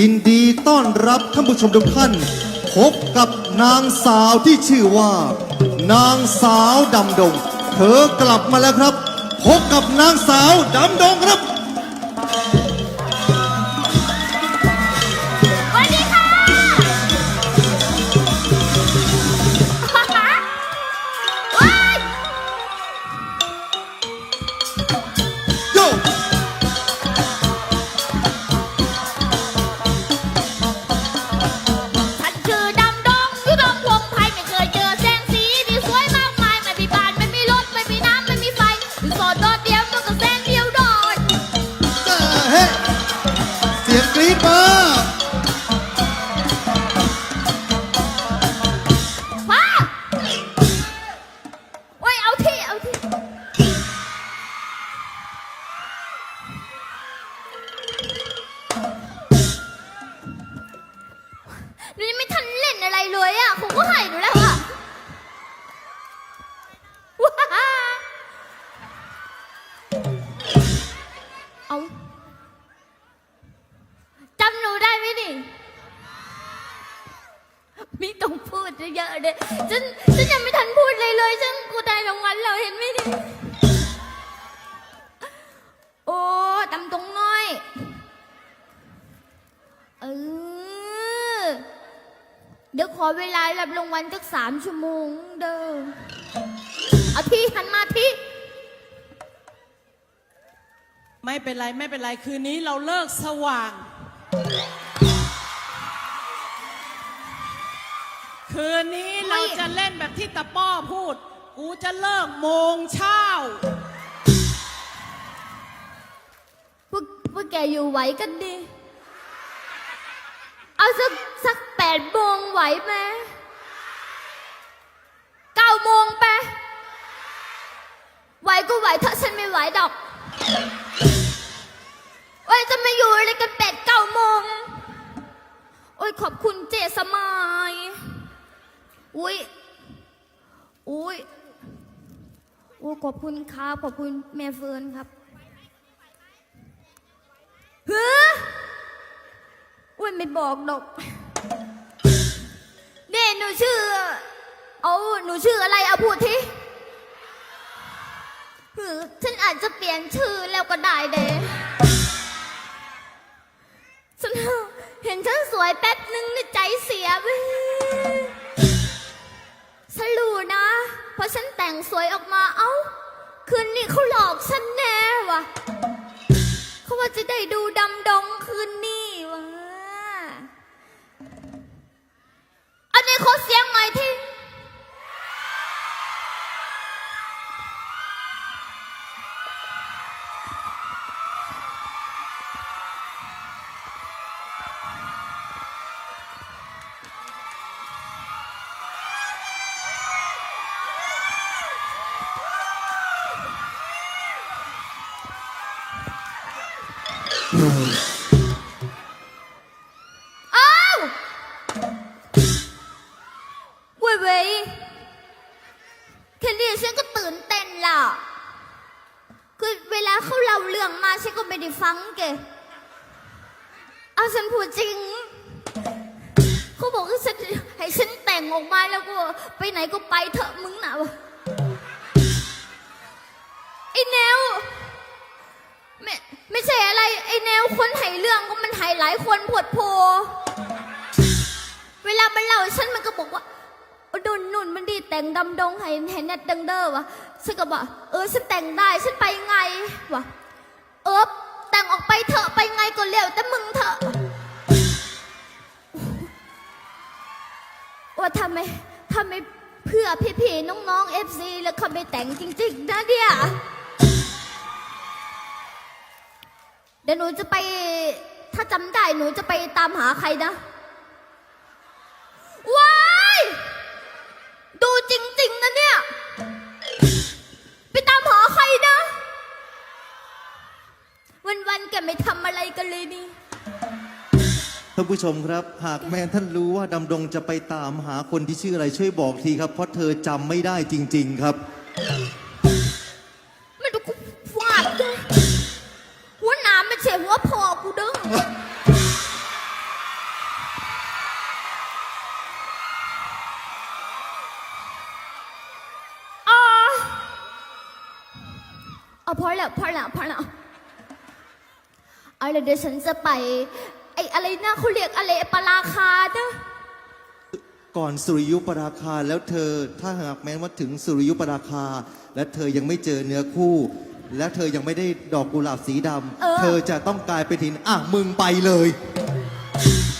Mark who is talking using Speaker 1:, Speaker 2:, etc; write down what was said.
Speaker 1: ยินดีต้อนรับท่านผู้ชมทุกท่าน พบกับนางสาวที่ชื่อว่า นางสาวดำดง เธอกลับมาแล้วครับ พบกับนางสาวดำดงครับ
Speaker 2: Thank you. ไม่ต้องพูดเยอะเลยฉันฉันยังไม่ทันพูดเลยเลยฉันกูได้รางวัลแล้วเห็นไหมนี่โอ้ดำตรงน้อยเออเดี๋ยวขอเวลารับรางวัลสักสามชั่วโมงเด้อเอาที่หันมาที่
Speaker 3: ไม่เป็นไรไม่เป็นไรคืนนี้เราเลิกสว่าง คืนนี้เราจะเล่นแบบที่ตะป้อพูด กูจะเลิกโมงเช้า
Speaker 2: พวกพวกแกอยู่ไหวกันดี เอาสักสักแปดโมงไหวไหมเก้าโมงไป ไหวก็ไหวถ้าฉันไม่ไหวดอกโอ้ยจะมาอยู่อะไรกันแปดเก้าโมง โอ้ยขอบคุณเจสมาย อุ้ยอุ้ยโอ้ขอบคุณครับขอบคุณแม่เฟิร์นครับเฮ้ออ้วนไม่บอกดอกเน่หนูชื่อ เอาหนูชื่ออะไรเอาพูดทีเฮ้อฉันอาจจะเปลี่ยนชื่อแล้วก็ได้เด้ สวยออกมาเอ้า คืนนี้เขาหลอกฉันแน่วะเขาว่าจะได้ดูดำดงคืนนี้วะอันนี้ขอเสียงหน่อยที่ อ้าวเว้ยเว้ยแค่นี้ฉันก็ตื่นเต้นล่ะ คือเวลาเขาเล่าเรื่องมาฉันก็ไม่ได้ฟังแกเอาฉันพูดจริง เขาบอกให้ฉันให้ฉันแต่งออกมาแล้วก็ไปไหนก็ไปเถอะมึงน่ะวะายคนปวดโพ เวลามันเล่าฉันมันก็บอกว่าโอ้นุ่นนุ่นมันดีแต่งดำดงไห้ไห้นัดดังเด้อวะฉันก็บอกเออฉันแต่งได้ฉันไปไงวะเออแต่งออกไปเถอะไปไงก็เร็วแต่มึงเถอะว่าทำไมทำไมเพื่อพี่ๆน้องๆเอฟซีแล้วเขาไม่แต่งจริงๆนะเนี่ยเดี๋ยวหนูจะไป ถ้าจำได้หนูจะไปตามหาใครนะว้ายดูจริง ๆ นะเนี่ย ไปตามหาใครนะ วันๆแกไม่ทำอะไรกันเลยนี่
Speaker 1: ท่านผู้ชมครับ หากแม่ท่านรู้ว่าดำดงจะไปตามหาคนที่ชื่ออะไรช่วยบอกทีครับ เพราะเธอจำไม่ได้จริง ๆ ครับ
Speaker 2: เอาพอแล้วพอแล้วพอแล้วเอาละเดี๋ยวฉันจะไป ไอ้อะไรนะเขาเรียกอะไรปลาราคานะ
Speaker 1: ก่อนสุริยุปราคาแล้วเธอ ถ้าหากแม้ว่าถึงสุริยุปราคา และเธอยังไม่เจอเนื้อคู่ และเธอยังไม่ได้ดอกกุหลาบสีดำเธอจะต้องกลายเป็นหินอะมึงไปเลย
Speaker 2: เ